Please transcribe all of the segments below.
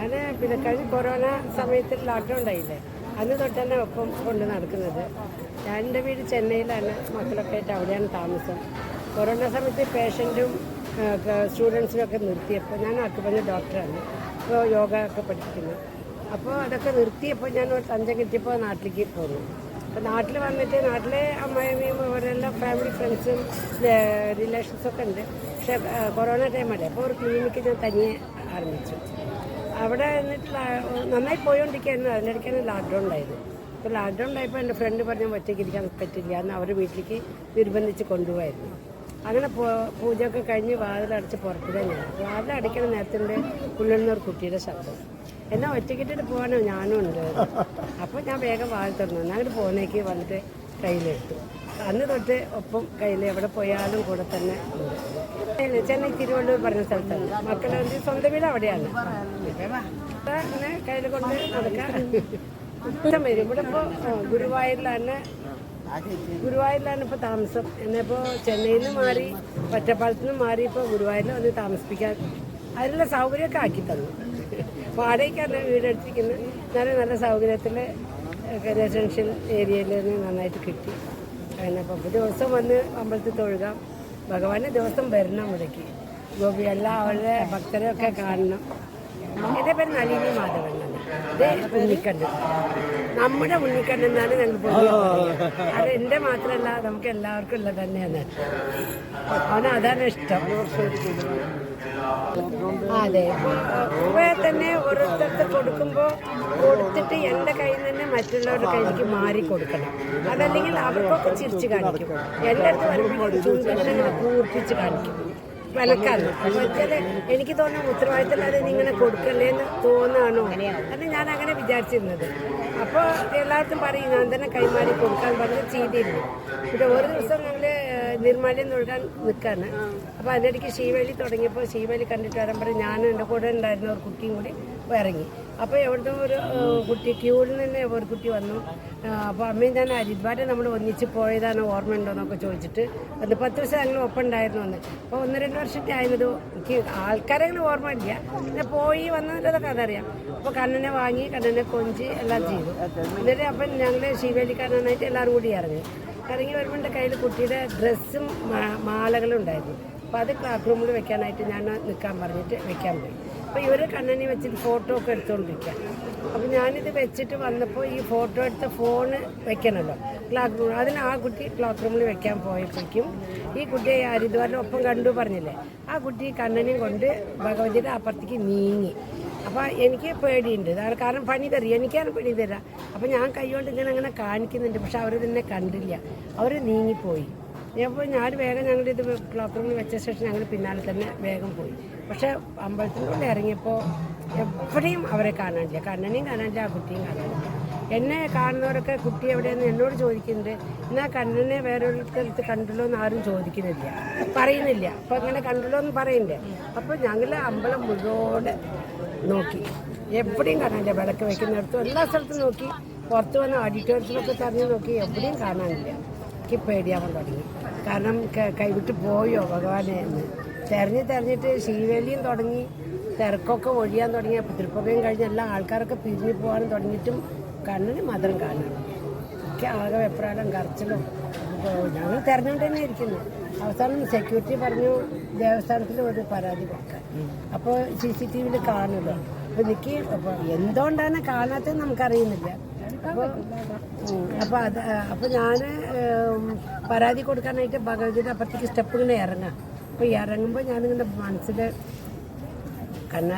ഞാൻ പിന്നെ കഴിഞ്ഞ കൊറോണ സമയത്ത് ലോക്ക്ഡൗൺ ഉണ്ടായില്ലേ അന്ന് തൊട്ട് തന്നെ ഒപ്പം കൊണ്ട് നടക്കുന്നത്. ഞാൻ എന്റെ വീട് ചെന്നൈയിലാണ്. മക്കളൊക്കെ ആയിട്ട് അവിടെയാണ് താമസം. കൊറോണ സമയത്ത് പേഷ്യന്റും സ്റ്റുഡൻസിനും ഒക്കെ നിർത്തിയപ്പോൾ ഞാൻ അക്കുപഞ്ഞ ഡോക്ടറാണ്. ഇപ്പോൾ യോഗ ഒക്കെ പഠിപ്പിക്കുന്നു. അപ്പോൾ അതൊക്കെ നിർത്തിയപ്പോൾ ഞാൻ തഞ്ചം കിട്ടിയപ്പോൾ നാട്ടിലേക്ക് പോന്നു. അപ്പോൾ നാട്ടിൽ വന്നിട്ട് നാട്ടിലെ അമ്മയമ്മയും അവരെല്ലാം ഫാമിലി ഫ്രണ്ട്സും റിലേഷൻസൊക്കെ ഉണ്ട്. പക്ഷേ കൊറോണ ടൈമല്ലേ അപ്പോൾ ഒരു ക്ലിനിക്ക് ഞാൻ തനിയെ ആരംഭിച്ചു. അവിടെ എന്നിട്ട് നന്നായി പോയോണ്ടിരിക്കുകയായിരുന്നു അതിനിടയ്ക്കാണ് ലോക്ക്ഡൗൺ ഉണ്ടായത്. അപ്പോൾ ലോക്ക്ഡൗൺ ഉണ്ടായപ്പോൾ എന്റെ ഫ്രണ്ട് പറഞ്ഞു ഒറ്റയ്ക്ക് ഇരിക്കാൻ പറ്റില്ല. എന്ന് അവരുടെ വീട്ടിലേക്ക് നിർബന്ധിച്ച് കൊണ്ടുപോയായിരുന്നു. അങ്ങനെ പൂജയൊക്കെ കഴിഞ്ഞ് വാതിലടച്ച് പുറത്തിടാൻ ഞാൻ വാതിലടയ്ക്കണ നേരത്തിന്റെ ഉള്ളിൽ ഒരു കുട്ടിയുടെ ശബ്ദം. എന്നാൽ ഒറ്റയ്ക്കിട്ടിട്ട് പോകാനോ ഞാനും ഉണ്ട്. അപ്പോൾ ഞാൻ വേഗം വാതിൽ തുറന്നു. ഞാൻ അങ്ങോട്ട് പോകുന്നേക്ക് വന്നിട്ട് കയ്യിലെടുത്തു അന്ന് തൊട്ട് ഒപ്പം കയ്യിൽ എവിടെ പോയാലും കൂടെ തന്നെ ചെന്നൈ തിരുവള്ളൂർ പറഞ്ഞ സ്ഥലത്താണ്. മക്കളെ സ്വന്തം വീട് അവിടെയാണ്. അങ്ങനെ കയ്യിൽ കൊണ്ട് നടക്കാം വരും. ഇവിടെ ഇപ്പോൾ ഗുരുവായൂരിലാണ്. ഗുരുവായൂരിലാണ് ഇപ്പോൾ താമസം. എന്നിപ്പോൾ ചെന്നൈയിൽ നിന്ന് മാറി ഒറ്റപ്പാലത്ത് നിന്ന് മാറി ഇപ്പോൾ ഗുരുവായൂരിൽ വന്ന് താമസിപ്പിക്കാൻ അതിനുള്ള സൗകര്യമൊക്കെ ആക്കി തന്നു. വാടകയ്ക്കാണ് വീടെടുത്തിരിക്കുന്നത്. എന്നാലും നല്ല സൗകര്യത്തിൽ റെസിഡൻഷ്യൽ ഏരിയയിൽ നിന്ന് നന്നായിട്ട് കിട്ടി. അങ്ങനെ അപ്പോൾ ദിവസം വന്ന് അമ്പലത്തിൽ തൊഴുകാം. ഭഗവാനെ ദിവസം വരണം ഇവിടേക്ക് ഗോപി എല്ലാ അവരുടെ ഭക്തരെയൊക്കെ കാണണം. എന്റെ പേര് നളിനി മാധവൻ ഇത് നമ്മുടെ ഉണ്ണിക്കണ്ണൻ എന്നാണ് ഞങ്ങൾ അത് എന്റെ മാത്രമല്ല നമുക്ക് എല്ലാവർക്കും ഉള്ളത് തന്നെയാണ്. അവന് അതാണ് ഇഷ്ടം. അതെ. ഇപ്പൊ തന്നെ ഓരോരുത്തർക്ക് കൊടുക്കുമ്പോൾ കൊടുത്തിട്ട് എന്റെ കയ്യിൽ നിന്ന് മറ്റുള്ളവരുടെ കയ്യിലേക്ക് മാറി കൊടുക്കണം. അതല്ലെങ്കിൽ അവർക്കൊക്കെ ചിരിച്ച് കാണിക്കും. എന്റെ അടുത്ത് വരുമ്പോൾ കൂർപ്പിച്ച് കാണിക്കും. അപ്പോൾ വെച്ചാൽ എനിക്ക് തോന്നുന്നു ഉത്തരവാദിത്തമില്ലാതെ ഇങ്ങനെ കൊടുക്കല്ലേ എന്ന് തോന്നുകയാണോ അത് ഞാൻ അങ്ങനെ വിചാരിച്ചിരുന്നത്. അപ്പോൾ എല്ലാവർക്കും പറയും ഞാൻ തന്നെ കൈമാറി കൊടുക്കാൻ പറഞ്ഞ് ചെയ്തിരുന്നു. പിന്നെ ഒരു ദിവസം ഞങ്ങൾ നിർമ്മാല്യം തൊഴുകാൻ നിൽക്കാണ് അപ്പോൾ അതിനിടയ്ക്ക് ശീവേലി തുടങ്ങിയപ്പോൾ ശീവേലി കണ്ടിട്ട് വരാൻ പറയും ഞാൻ എന്റെ കൂടെ ഉണ്ടായിരുന്ന ഒരു കുട്ടിയും കൂടി ഇറങ്ങി. അപ്പോൾ എവിടുന്ന് ഒരു കുട്ടി ക്യൂവിൽ നിന്ന് ഒരു കുട്ടി വന്നു. അപ്പോൾ അമ്മയും ഞാൻ ഹരിദ്വാരെ നമ്മൾ ഒന്നിച്ച് പോയതാണ് ഓർമ്മ ഉണ്ടോ എന്നൊക്കെ ചോദിച്ചിട്ട് അത് പത്ത് ദിവസം ഞങ്ങൾ ഒപ്പം ഉണ്ടായിരുന്നു എന്ന് അപ്പോൾ ഒന്ന് രണ്ട് വർഷത്തെ എനിക്ക് ആൾക്കാരെ അങ്ങനെ പിന്നെ പോയി വന്നതിന്റെ അതറിയാം. അപ്പോൾ കണ്ണനെ വാങ്ങി കണ്ണനെ കൊഞ്ചി എല്ലാം ചെയ്തു. എന്നിട്ട് അപ്പം ഞങ്ങൾ ശിവേലിക്കാരനായിട്ട് എല്ലാവരും കൂടി ഇറങ്ങി. ഇറങ്ങി വരുമ്പോൾ കയ്യിൽ കുട്ടിയുടെ ഡ്രസ്സും മാലകളും ഉണ്ടായിരുന്നു അപ്പോൾ അത് ക്ലാസ് റൂമിൽ വെക്കാനായിട്ട് ഞാൻ നിൽക്കാൻ പറഞ്ഞിട്ട് വെക്കാൻ പോയി. അപ്പോൾ ഇവർ കണ്ണനെ വെച്ചിട്ട് ഫോട്ടോ ഒക്കെ എടുത്തുകൊണ്ടിരിക്കുക അപ്പോൾ ഞാനിത് വെച്ചിട്ട് വന്നപ്പോൾ ഈ ഫോട്ടോ എടുത്ത ഫോണ് വെക്കണമല്ലോ ക്ലാസ് റൂം അതിന് ആ കുട്ടി ക്ലാസ് റൂമിൽ വെക്കാൻ പോയപ്പോഴേക്കും ഈ കുട്ടിയെ ഹരിദ്വാറിൽ ഒപ്പം കണ്ടു പറഞ്ഞില്ലേ? ആ കുട്ടി കണ്ണനെയും കൊണ്ട് ഭഗവതിയുടെ അപ്പുറത്തേക്ക് നീങ്ങി. അപ്പോൾ എനിക്ക് പേടിയുണ്ട്. കാരണം പണി തരും എനിക്കാണ് പണി തരാം അപ്പോൾ ഞാൻ കൈകൊണ്ട് ഇങ്ങനെ അങ്ങനെ കാണിക്കുന്നുണ്ട്. പക്ഷെ അവർ തന്നെ കണ്ടില്ല. അവർ നീങ്ങിപ്പോയി. അപ്പോൾ ഞാൻ വേഗം ഞങ്ങളുടെ ഇത് ക്ലോക്ക് റൂമിൽ വെച്ച ശേഷം ഞങ്ങൾ പിന്നാലെ തന്നെ വേഗം പോയി. പക്ഷേ അമ്പലത്തിനുള്ളിൽ ഇറങ്ങിയപ്പോൾ എവിടെയും അവരെ കാണാനില്ല കണ്ണനെയും കാണാനില്ല ആ കുട്ടിയും കാണാനില്ല എന്നെ കാണുന്നവരൊക്കെ കുട്ടി എവിടെയെന്ന് എന്നോട് ചോദിക്കുന്നുണ്ട്. എന്നാൽ കണ്ണനെ വേറൊരിടത്ത് കണ്ടല്ലോ എന്ന് ആരും ചോദിക്കുന്നില്ല. പറയുന്നില്ല. അപ്പം അങ്ങനെ കണ്ടല്ലോ എന്ന് പറയണ്ടേ അപ്പോൾ ഞങ്ങൾ അമ്പലം മുഴുവോടെ നോക്കി. എവിടെയും കാണാനില്ല വിളക്ക് വെക്കുന്നിടത്തും എല്ലാ സ്ഥലത്തും നോക്കി. പുറത്ത് വന്ന ഓഡിറ്റോറിയത്തിലൊക്കെ തെരഞ്ഞു നോക്കി. എവിടെയും കാണാനില്ല എനിക്ക് പേടിയാവാൻ തുടങ്ങി. കാരണം കൈവിട്ട് പോയോ ഭഗവാനെ എന്ന്. തെരഞ്ഞ് തെരഞ്ഞിട്ട് ശീവേലിയും തുടങ്ങി തിരക്കൊക്കെ ഒഴിയാൻ തുടങ്ങി പിതൃപ്പകയും കഴിഞ്ഞ് എല്ലാ ആൾക്കാരൊക്കെ പിരിഞ്ഞു പോകാനും തുടങ്ങിയിട്ടും കണ്ണിന് മധുരം കാണണം എനിക്ക് ആകെ വെപ്രാളം കറച്ചിലും ഞങ്ങൾ തിരഞ്ഞുകൊണ്ട് തന്നെ ഇരിക്കുന്നു. അവസാനം സെക്യൂരിറ്റി പറഞ്ഞു ദേവസ്ഥാനത്തിൽ ഒരു പരാതി കൊടുക്കാൻ. അപ്പോൾ സി സി ടി വിയിൽ കാണുമല്ലോ അപ്പോൾ എനിക്ക് എന്തുകൊണ്ടാണ് കാണാത്തത് നമുക്കറിയുന്നില്ല. അപ്പോൾ അപ്പോൾ അത് അപ്പോൾ ഞാൻ പരാതി കൊടുക്കാനായിട്ട് ഭഗവതിയുടെ അപ്പുറത്തേക്ക് സ്റ്റെപ്പ് ഇങ്ങനെ ഇറങ്ങാം. അപ്പോൾ ഇറങ്ങുമ്പോൾ ഞാനിങ്ങനെ മനസ്സിൽ കണ്ണ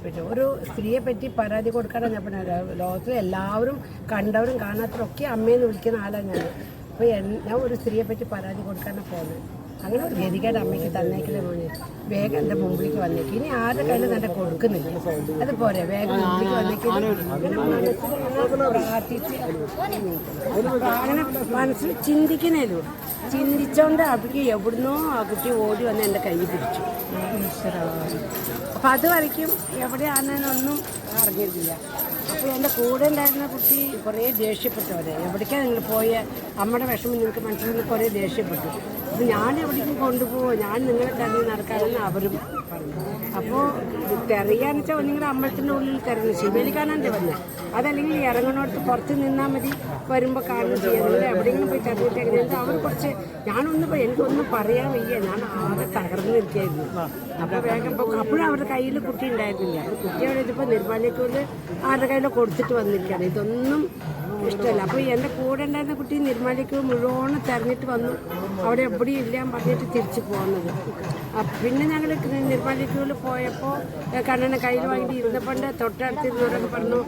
പിന്നെ ഒരു സ്ത്രീയെ പറ്റി പരാതി കൊടുക്കാനാണ് ഞാൻ പറഞ്ഞത്. ലോകത്തിൽ എല്ലാവരും കണ്ടവരും കാണാത്തവരും ഒക്കെ അമ്മയെന്ന് വിളിക്കുന്ന ആളാണ് ഞാൻ അപ്പോൾ ഞാൻ ഒരു സ്ത്രീയെ പറ്റി പരാതി കൊടുക്കാനാണ് പോകുന്നത് അങ്ങനെ ഒരു ഗതികേട് അമ്മയ്ക്ക് തന്നേക്കില്ല മോനെ. വേഗം എന്റെ മുമ്പിലേക്ക് വന്നേക്ക്. ഇനി ആരുടെ കയ്യിൽ തന്നെ കൊടുക്കുന്നില്ല. അതുപോലെ വേഗം മുമ്പിലേക്ക് വന്നേക്ക്. അങ്ങനെ മനസ്സിൽ ഇങ്ങനെ പ്രാർത്ഥിച്ച് അങ്ങനെ മനസ്സിൽ ചിന്തിക്കുന്നേലൂ ചിന്തിച്ചോണ്ട് അവർക്ക് എവിടുന്നോ ആ കുട്ടി ഓടി വന്ന് എന്റെ കൈ പിടിച്ചു. അപ്പം അത് വരയ്ക്കും. എവിടെയാണെന്നൊന്നും അറിഞ്ഞിരുന്നില്ല. അപ്പോൾ എന്റെ കൂടെ ഉണ്ടായിരുന്ന കുട്ടി കുറേ ദേഷ്യപ്പെട്ടവരെ എവിടേക്കാണ് നിങ്ങൾ പോയ? അമ്മയുടെ വിഷമം നിങ്ങൾക്ക് മനസ്സിലാക്കി കുറേ ദേഷ്യപ്പെട്ടു. അപ്പം ഞാൻ എവിടേക്കും കൊണ്ടുപോകുമോ ഞാൻ നിങ്ങളെ തന്നെ നടക്കാനെന്ന് അവരും പറഞ്ഞു അപ്പോൾ തെറിയാന്ന് വെച്ചാൽ ഒന്നിങ്ങനെ അമ്പലത്തിന്റെ ഉള്ളിൽ തെരഞ്ഞു. ശിവേലി കാണാന്റെ വന്നത് അതല്ലെങ്കിൽ ഇറങ്ങണോടത്ത് പുറത്ത് നിന്നാൽ മതി വരുമ്പോൾ കാണുക ചെയ്യുന്നത് എവിടെയെങ്കിലും പോയി തെരഞ്ഞിട്ട് എങ്ങനെയാണെന്ന് അവർ കുറച്ച് ഞാനൊന്നും പറ- എനിക്കൊന്നും പറയാൻ വയ്യ. ഞാൻ ആകെ തകർന്നു നിൽക്കുകയായിരുന്നു. അപ്പോൾ വേഗം അപ്പോഴും അവരുടെ കയ്യിൽ കുട്ടി ഉണ്ടായിരുന്നില്ല അപ്പോൾ കുട്ടി അവിടെ വെച്ചപ്പോൾ നിർമ്മാല്യക്കോൽ ആരുടെ കയ്യിൽ കൊടുത്തിട്ട് വന്നിരിക്കുകയാണ്. ഇതൊന്നും ഇഷ്ടമല്ല. അപ്പോൾ എന്റെ കൂടെ ഉണ്ടായിരുന്ന കുട്ടി നിർമ്മാലിക്ക് മുഴുവൻ തെരഞ്ഞിട്ട് വന്നു. അവിടെ എവിടെയും ഇല്ല പറഞ്ഞിട്ട് തിരിച്ചു പോകുന്നത് പിന്നെ ഞങ്ങൾ നിർമ്മാല്യക്കൂൽ പോയപ്പോൾ കണ്ണനെ കയ്യിൽ വാങ്ങിയിട്ട് ഇരുന്നപ്പോണ്ട് തൊട്ടടുത്തിരുന്നവരൊക്കെ പറഞ്ഞു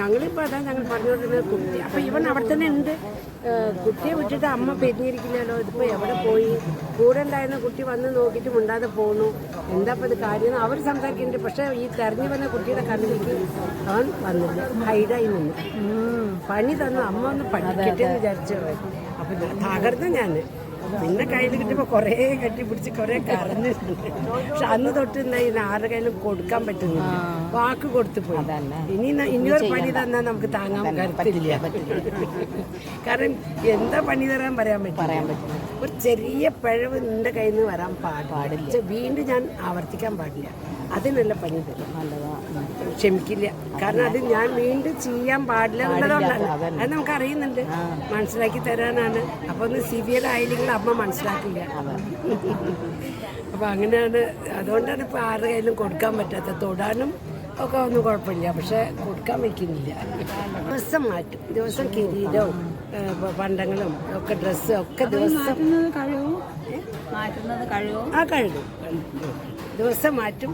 ഞങ്ങളിപ്പോൾ അതാ ഞങ്ങൾ പറഞ്ഞുകൊണ്ടിരുന്നത് കുട്ടി. അപ്പോൾ ഇവൻ അവിടെ തന്നെ ഉണ്ട്. കുട്ടിയെ വിട്ടിട്ട് അമ്മ പെരിഞ്ഞിരിക്കില്ലല്ലോ ഇതിപ്പോൾ എവിടെ പോയി? കൂടെ ഉണ്ടായിരുന്ന കുട്ടി വന്ന് നോക്കിയിട്ട് മുണ്ടാതെ പോന്നു. എന്താ ഇപ്പൊ ഇത് കാര്യം അവർ സംസാരിക്കുന്നുണ്ട്. പക്ഷേ ഈ തെരഞ്ഞു വന്ന കുട്ടിയുടെ കണ്ണിലേക്ക് അവൻ വന്നില്ല. ഹൈഡായി നിന്നു. പണി തന്നു. അമ്മ ഒന്ന് പഠിക്കട്ടെ എന്ന് വിചാരിച്ചു അപ്പൊ തകർന്നു ഞാൻ പിന്നെ കയ്യിൽ കിട്ടുമ്പോൾ കുറേ കെട്ടിപ്പിടിച്ച് കുറേ കറഞ്ഞിട്ടുണ്ട് പക്ഷെ അന്ന് തൊട്ട് ഇന്ന് ആരുടെ കയ്യിലും കൊടുക്കാൻ പറ്റുന്നു വാക്ക് കൊടുത്തു പോയി. ഇനി ഇനിയൊരു പണി തന്നാൽ നമുക്ക് താങ്ങാൻ പറ്റില്ല കാരണം എന്താ പണി തരാൻ പറയാൻ പറ്റും പറയാൻ പറ്റും ഒരു ചെറിയ പിഴവ് നിന്റെ കയ്യിൽ നിന്ന് വരാൻ പാടില്ല. വീണ്ടും ഞാൻ ആവർത്തിക്കാൻ പാടില്ല. അതിനുള്ള പണി തരും. ക്ഷമിക്കില്ല. കാരണം അത് ഞാൻ വീണ്ടും ചെയ്യാൻ പാടില്ല എന്നുള്ളതുകൊണ്ടാണ്. അത് നമുക്ക് അറിയുന്നുണ്ട് മനസ്സിലാക്കി തരാനാണ്. അപ്പൊ ഒന്ന് സിവിയർ ആയില്ലെങ്കിൽ അമ്മ മനസ്സിലാക്കില്ല അപ്പോൾ അങ്ങനെയാണ് അതുകൊണ്ടാണ് ഇപ്പൊ ആരുടെ കയ്യിലും കൊടുക്കാൻ പറ്റാത്ത തൊടാനും ഒക്കെ ഒന്നും കുഴപ്പമില്ല. പക്ഷെ കൊടുക്കാൻ വയ്ക്കുന്നില്ല ദിവസം മാറ്റും. ദിവസം കിരീടവും പണ്ടങ്ങളും ഒക്കെ ഡ്രസ്സും ഒക്കെ ദിവസം ആ കഴുകും ദിവസം മാറ്റും.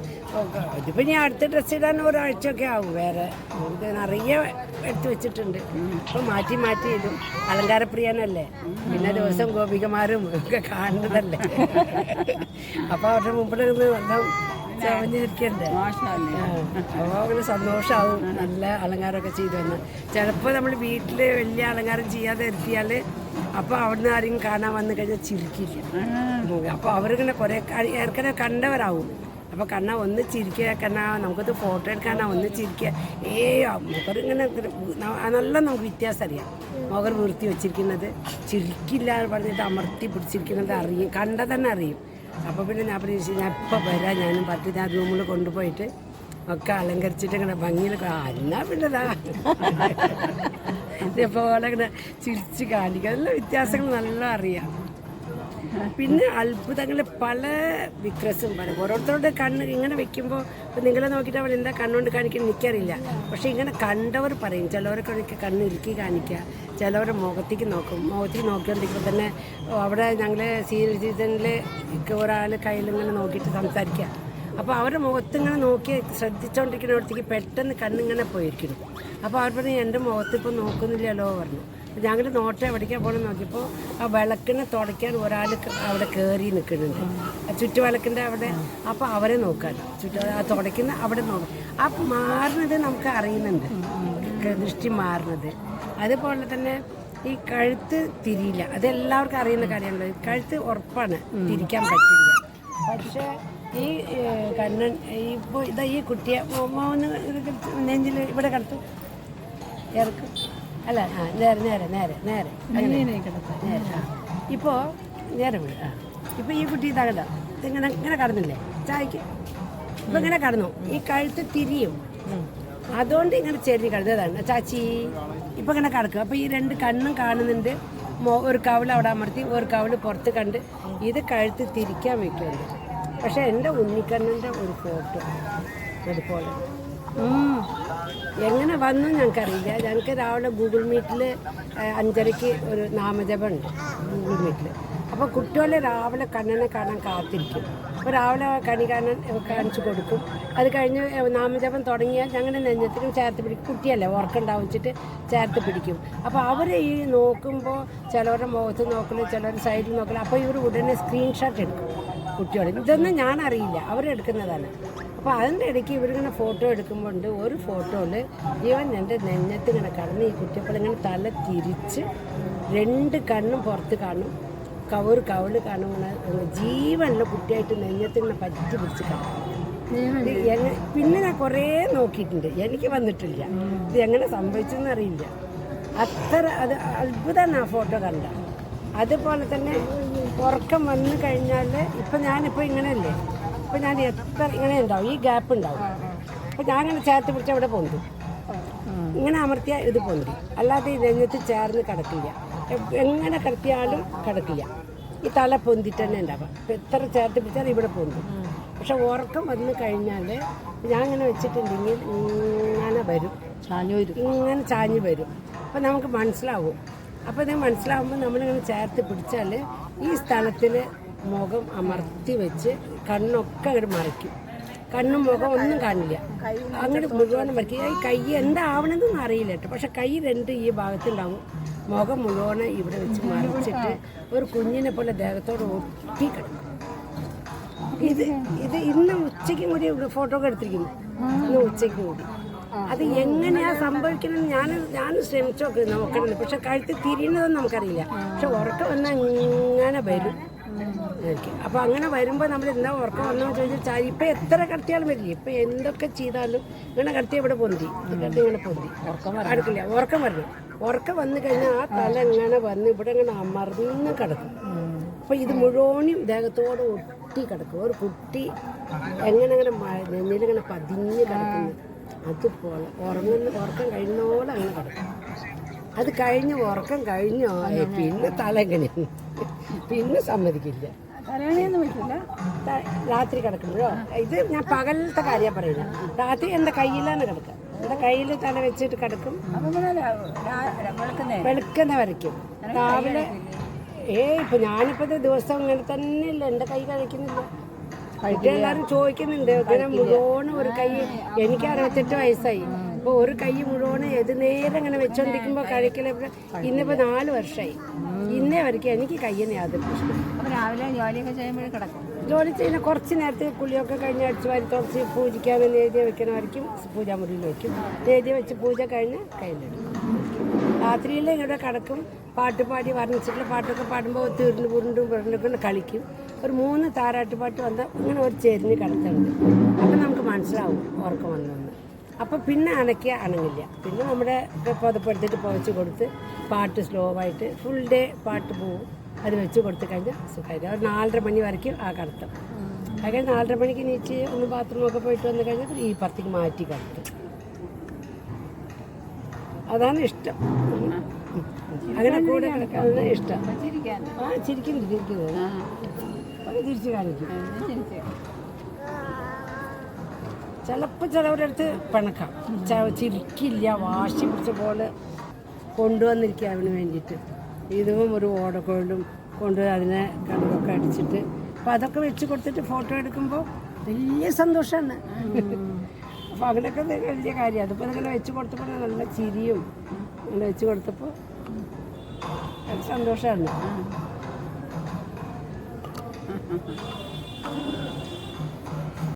ഇതിപ്പോൾ ഞാൻ അടുത്ത ഡ്രസ്സ് ഇടാൻ ഒരാഴ്ചയൊക്കെ ആവും. വേറെ നിറയെ എടുത്തു വെച്ചിട്ടുണ്ട്. അപ്പോൾ മാറ്റി മാറ്റി ഇടും അലങ്കാരപ്രിയനല്ലേ? പിന്നെ ദിവസം ഗോപികമാരും ഒക്കെ കാണുന്നതല്ലേ? അപ്പോൾ അവരുടെ മുമ്പിൽ നിന്ന് ചമഞ്ഞിരിക്കണ്ടേ സന്തോഷമാവും നല്ല അലങ്കാരമൊക്കെ ചെയ്തു തന്നെ. ചിലപ്പോൾ നമ്മൾ വീട്ടിൽ വലിയ അലങ്കാരം ചെയ്യാതെ ഇരുത്തിയാൽ അപ്പോൾ അവിടുന്ന് ആരെയും കാണാൻ വന്നു കഴിഞ്ഞാൽ ചിരിക്കില്ല. അപ്പോൾ അവരിങ്ങനെ കുറേ ഏർക്കനെ കണ്ടവരാവും. അപ്പോൾ കണ്ണ ഒന്ന് ചിരിക്കുക കണ്ണ നമുക്കത് ഫോട്ടോ എടുക്കാനാ ഒന്ന് ചിരിക്കുക. ഏ മുഖർ ഇങ്ങനെ നല്ല നമുക്ക് വ്യത്യാസം അറിയാം മുഖർ വൃത്തി വെച്ചിരിക്കുന്നത് ചിരിക്കില്ല പറഞ്ഞിട്ട് അമർത്തി പിടിച്ചിരിക്കുന്നത് അറിയും കണ്ട തന്നെ അറിയും. അപ്പോൾ പിന്നെ ഞാൻ പറഞ്ഞു ഞാൻ ഇപ്പം വരാം ഞാനും പത്ത് ഞാൻ റൂമിൽ കൊണ്ടുപോയിട്ട് ഒക്കെ അലങ്കരിച്ചിട്ട് ഇങ്ങനെ ഭംഗിയിൽ എന്നാ പിന്നെ ഇതേപോലെ ഇങ്ങനെ ചിരിച്ച് കാണിക്കുക നല്ല വ്യത്യാസങ്ങൾ നല്ല അറിയാം. പിന്നെ അത്ഭുതങ്ങൾ പല വിക്രസും പല. ഓരോരുത്തരുടെ കണ്ണ് ഇങ്ങനെ വെക്കുമ്പോൾ ഇപ്പം നിങ്ങളെ നോക്കിയിട്ട് അവൾ എന്താ കണ്ണുകൊണ്ട് കാണിക്കാൻ എനിക്കറിയില്ല. പക്ഷേ ഇങ്ങനെ കണ്ടവർ പറയും ചിലവരൊക്കെ കണ്ണ് ഇറുക്കി കാണിക്കുക ചിലവരുടെ മുഖത്തേക്ക് നോക്കും. മുഖത്തേക്ക് നോക്കിക്കൊണ്ടിരിക്കുമ്പോൾ തന്നെ അവിടെ ഞങ്ങൾ സീരിയൽ സീസണിൽ ഒരാൾ കയ്യിലിങ്ങനെ നോക്കിയിട്ട് സംസാരിക്കുക. അപ്പോൾ അവരുടെ മുഖത്ത് ഇങ്ങനെ നോക്കി ശ്രദ്ധിച്ചുകൊണ്ടിരിക്കുന്നിടത്തേക്ക് പെട്ടെന്ന് കണ്ണിങ്ങനെ പോയിരിക്കുന്നു. അപ്പോൾ അവർ പറഞ്ഞു എന്റെ മുഖത്ത് ഇപ്പോൾ നോക്കുന്നില്ലല്ലോ പറഞ്ഞു. ഞങ്ങൾ നോട്ടം എവിടേക്കാ പോകണം നോക്കിയപ്പോൾ ആ വിളക്കിനെ തുടയ്ക്കാൻ ഒരാൾ അവിടെ കയറി നിൽക്കുന്നുണ്ട്. ആ ചുറ്റുവിളക്കിന്റെ അവിടെ. അപ്പോൾ അവരെ നോക്കാൻ. ചുറ്റു ആ തുടയ്ക്കുന്ന അവിടെ നോക്കും ആ മാറുന്നത് നമുക്ക് അറിയുന്നുണ്ട്. ദൃഷ്ടി മാറുന്നത്. അതുപോലെ തന്നെ ഈ കഴുത്ത് തിരിയില്ല. അതെല്ലാവർക്കും അറിയുന്ന കാര്യമാണല്ലോ. കഴുത്ത് ഉറപ്പാണ്. തിരിക്കാൻ പറ്റില്ല. പക്ഷേ ഈ കണ്ണൻ ഇപ്പോൾ ഇതാ ഈ കുട്ടിയെ മോന്ന് നെഞ്ചിൽ ഇവിടെ കിടത്തും. ഇറക്കും. അല്ല ആ നേരെ നേരെ നേരെ നേരെ. അങ്ങനെ. നേരെ ആ. ഇപ്പോൾ നേരെ വിടും ആ. ഇപ്പോൾ ഈ കുട്ടി ഇതാ കണ്ടോ? ഇതിങ്ങനെ ഇങ്ങനെ കടന്നില്ലേ? ചായക്ക്. ഇപ്പം ഇങ്ങനെ കടന്നു. ഈ കഴുത്ത് തിരിയും. അതുകൊണ്ട് ഇങ്ങനെ ചെറിയ കിടന്നതാണ്. ചാച്ചി ഇപ്പം ഇങ്ങനെ കിടക്കും അപ്പോൾ ഈ രണ്ട് കണ്ണും കാണുന്നുണ്ട്. ഒരു കവിൾ അവിടെ അമർത്തി ഒരു കവിൾ പുറത്ത് കണ്ട് ഇത് കഴുത്ത് തിരിക്കാൻ വെക്കുന്നുണ്ട്. പക്ഷെ എന്റെ ഉണ്ണിക്കണ്ണന്റെ ഒരു ഫോട്ടോ അതുപോലെ. എങ്ങനെ വന്നു ഞങ്ങൾക്കറിയില്ല. ഞങ്ങൾക്ക് രാവിലെ ഗൂഗിൾ മീറ്റിൽ അഞ്ചരയ്ക്ക് ഒരു നാമജപം ഉണ്ട് ഗൂഗിൾ മീറ്റിൽ അപ്പോൾ കുട്ടികളെ രാവിലെ കണ്ണനെ കാണാൻ കാത്തിരിക്കും. രാവിലെ കണി കാണാൻ കാണിച്ചു കൊടുക്കും. അത് കഴിഞ്ഞ് നാമജപം തുടങ്ങിയാൽ ഞങ്ങളുടെ നെഞ്ഞത്തിനും ചേർത്ത് പിടിക്കും. കുട്ടിയല്ലേ ഉറക്കുണ്ടാവിച്ചിട്ട് ചേർത്ത് പിടിക്കും. അപ്പോൾ അവർ ഈ നോക്കുമ്പോൾ ചിലവരുടെ മുഖത്ത് നോക്കലും ചിലവരുടെ സൈഡിൽ നോക്കലും അപ്പോൾ ഇവർ ഉടനെ സ്ക്രീൻഷോട്ട് എടുക്കും കുട്ടികൾ ഇതൊന്നും ഞാൻ അറിയില്ല അവരെടുക്കുന്നതാണ് അപ്പോൾ അതിന്റെ ഇടയ്ക്ക് ഇവരിങ്ങനെ ഫോട്ടോ എടുക്കുമ്പോൾ ഉണ്ട്. ഒരു ഫോട്ടോയിൽ ഇവൻ എന്റെ നെഞ്ഞത്ത് ഇങ്ങനെ കടന്ന് ഈ കുട്ടിയപ്പോൾ ഇങ്ങനെ തല തിരിച്ച് രണ്ട് കണ്ണും പുറത്ത് കാണും. കവർ കവൾ കാണുന്ന ജീവനുള്ള കുട്ടിയായിട്ട് നെഞ്ഞത്ത് ഇങ്ങനെ പറ്റി പിടിച്ച് കാണും. പിന്നെ ഞാൻ കുറേ നോക്കിയിട്ടുണ്ട്. എനിക്ക് വന്നിട്ടില്ല. ഇത് എങ്ങനെ സംഭവിച്ചെന്ന് അറിയില്ല. അത്ര അത് അത്ഭുതമാണ് ആ ഫോട്ടോ കണ്ട. അതുപോലെ തന്നെ ഉറക്കം വന്നു കഴിഞ്ഞാൽ ഇപ്പം ഞാനിപ്പോൾ ഇങ്ങനെയല്ലേ? ഇപ്പം ഞാൻ എത്ര ഇങ്ങനെ ഉണ്ടാവും. ഈ ഗ്യാപ്പ് ഉണ്ടാവും. അപ്പം ഞാൻ അങ്ങനെ ചേർത്ത് പിടിച്ച് അവിടെ പോകുന്നു ഇങ്ങനെ അമർത്തിയാൽ ഇത് പൊന്തി. അല്ലാതെ ഈ രംഗത്ത് ചേർന്ന് കിടക്കില്ല. എങ്ങനെ കിടത്തിയാലും കിടക്കില്ല. ഈ തല പൊന്തിട്ട് തന്നെ ഉണ്ടാവുക. എത്ര ചേർത്ത് പിടിച്ചാൽ ഇവിടെ പൊന്തും. പക്ഷെ ഉറക്കം വന്നു കഴിഞ്ഞാൽ ഞാൻ ഇങ്ങനെ വെച്ചിട്ടുണ്ടെങ്കിൽ ഇങ്ങനെ വരും. ചാഞ്ഞു വരും. ഇങ്ങനെ ചാഞ്ഞ് വരും. അപ്പം നമുക്ക് മനസ്സിലാവും. അപ്പോൾ ഇത് മനസ്സിലാവുമ്പോൾ നമ്മളിങ്ങനെ ചേർത്ത് പിടിച്ചാൽ ഈ സ്ഥലത്തിൽ മുഖം അമർത്തി വെച്ച് കണ്ണൊക്കെ അങ്ങോട്ട് മറയ്ക്കും കണ്ണും മുഖം ഒന്നും കാണില്ല. അങ്ങോട്ട് മുഴുവനും മറിക്കും. ഈ കൈ എന്താവണമെന്നൊന്നും അറിയില്ല കേട്ടോ. പക്ഷെ കൈ രണ്ട് ഈ ഭാഗത്തുണ്ടാവും. മുഖം മുഴുവനും ഇവിടെ വെച്ച് മറിച്ചിട്ട് ഒരു കുഞ്ഞിനെ പോലെ ദേഹത്തോട് ഒട്ടി കിടക്കും. ഇത് ഇത് ഇന്ന് ഉച്ചയ്ക്കും കൂടി ഇവിടെ ഫോട്ടോ ഒക്കെ എടുത്തിരിക്കുന്നു. ഇന്ന് ഉച്ചയ്ക്കും കൂടി. അത് എങ്ങനെയാ സംഭവിക്കണം ഞാൻ ഞാൻ ശ്രമിച്ചോക്ക് നോക്കണം പക്ഷെ കഴുത്ത് തിരിയുന്നതൊന്നും നമുക്കറിയില്ല. പക്ഷെ ഉറക്കം വന്നാൽ ഇങ്ങനെ വരും. അപ്പൊ അങ്ങനെ വരുമ്പോൾ നമ്മൾ എന്താ ഉറക്കം വന്നതെന്ന് ചോദിച്ചാൽ ഇപ്പൊ ഇപ്പം എത്ര കടത്തിയാലും വരില്ല? ഇപ്പം എന്തൊക്കെ ചെയ്താലും ഇങ്ങനെ കടത്തി ഇവിടെ പൊന്തി. കടത്തി ഇങ്ങനെ പൊന്തി. ഉറക്കം അടുക്കില്ല ഉറക്കം വരണം. ഉറക്കം വന്നു കഴിഞ്ഞാൽ ആ തല ഇങ്ങനെ വന്ന് ഇവിടെ ഇങ്ങനെ അമർന്ന് കിടക്കും. അപ്പോൾ ഇത് മുഴുവനും ദേഹത്തോട് ഒട്ടി കിടക്കും. ഒരു കുട്ടി എങ്ങനെ അങ്ങനെ മ- നെഞ്ഞിലിങ്ങനെ പതിഞ്ഞ് കിടക്കുന്നു. അതുപോലെ ഉറങ്ങുന്ന ഉറക്കം കഴിയുന്നോടെ അങ്ങനെ കിടക്കും. അത് കഴിഞ്ഞ് ഉറക്കം കഴിഞ്ഞോ പിന്നെ തല എങ്ങനെ പിന്നെ സമ്മതിക്കില്ല. രാത്രി കിടക്കുമ്പോഴോ? ഇത് ഞാൻ പകലത്തെ കാര്യം പറയുന്നത്. രാത്രി എന്റെ കയ്യിലാണ് കിടക്കുക? എന്റെ കയ്യിൽ തല വെച്ചിട്ട് കിടക്കും. വെളുക്കുന്നേ? വരയ്ക്കും. രാവിലെ ഏ ഇപ്പൊ ഞാനിപ്പോ ഇത് ദിവസം ഇങ്ങനെ തന്നെ ഇല്ല. എന്റെ കൈ കഴിക്കുന്നില്ല എല്ലാവരും ചോദിക്കുന്നുണ്ട് ഇങ്ങനെ മുഴുവനും ഒരു കൈ എനിക്ക് അറുപത്തെട്ട് വയസ്സായി. ഇപ്പൊ ഒരു കൈ മുഴുവനും ഏത് നേരം ഇങ്ങനെ വെച്ചോണ്ടിരിക്കുമ്പോൾ കഴിക്കല ഇന്നിപ്പോ നാല് വർഷമായി ഇന്നേ വരയ്ക്കും എനിക്ക് കയ്യിന് യാതൊരു പ്രശ്നം രാവിലെ ജോലിയൊക്കെ ചെയ്യുമ്പോഴേ കിടക്കും. ജോലി ചെയ്യുന്ന കുറച്ച് നേരത്തെ കുളിയൊക്കെ കഴിഞ്ഞ് അടിച്ച് വാരി തുറച്ച് പൂജിക്കാൻ എഴുതി വെക്കണ വരയ്ക്കും പൂജാമുറിയിൽ വയ്ക്കും എഴുതി വെച്ച് പൂജ കഴിഞ്ഞ് കയ്യിലെടുക്കും രാത്രിയിൽ ഇവിടെ കിടക്കും പാട്ട് പാടി വർണിച്ചിട്ടുള്ള പാട്ടൊക്കെ പാടുമ്പോൾ തീർന്നു പുരുണ്ടും പുരണ്ടൊക്കെ കളിക്കും. ഒരു മൂന്ന് താരാട്ട് പാട്ട് വന്നാൽ ഇങ്ങനെ ഒരു ചെരിഞ്ഞ് കിടത്തുണ്ട് അപ്പം നമുക്ക് മനസ്സിലാവും ഉറക്കം വന്നതെന്ന്. അപ്പം പിന്നെ അനക്കിയ അണങ്ങില്ല പിന്നെ നമ്മുടെ പുതപ്പെടുത്തിട്ട് പുതച്ച് കൊടുത്ത് പാട്ട് സ്ലോ ആയിട്ട് ഫുൾ ഡേ പാട്ട് പോവും. അത് വെച്ച് കൊടുത്തു കഴിഞ്ഞാൽ സുഖമായിട്ട് ഒരു നാലര മണി വരയ്ക്കും ആ കടത്തും. അങ്ങനെ നാലര മണിക്ക് നീച്ച് ഒന്ന് ബാത്റൂമൊക്കെ പോയിട്ട് വന്നു കഴിഞ്ഞാൽ ഈ പത്തിക്ക് മാറ്റി കടത്തും. അതാണ് ഇഷ്ടം. അങ്ങനെ കൂടെ കിടക്കാനാണ് ഇഷ്ടം. ആ ചിരിക്കുന്നു ചിരിക്കുന്നത് തിരിച്ചു കാണിക്കും. ചിലപ്പോൾ ചിലവരടുത്ത് പിണക്കാം. ച- ചിരിക്കില്ല വാശി പിടിച്ച പോലെ കൊണ്ടുവന്നിരിക്കുക അവന് വേണ്ടിയിട്ട്. ഇതും ഒരു ഓടക്കോലും കൊണ്ട് അതിനെ കണ്ണൊക്കെ അടിച്ചിട്ട് അപ്പം അതൊക്കെ വെച്ച് കൊടുത്തിട്ട് ഫോട്ടോ എടുക്കുമ്പോൾ വലിയ സന്തോഷമാണ് അപ്പോൾ ഇത് വലിയ കാര്യമാണ് അതിപ്പോൾ ഇങ്ങനെ വെച്ച് കൊടുത്തപ്പോൾ നല്ല ചിരിയും അങ്ങനെ വെച്ച് കൊടുത്തപ്പോൾ സന്തോഷമാണ്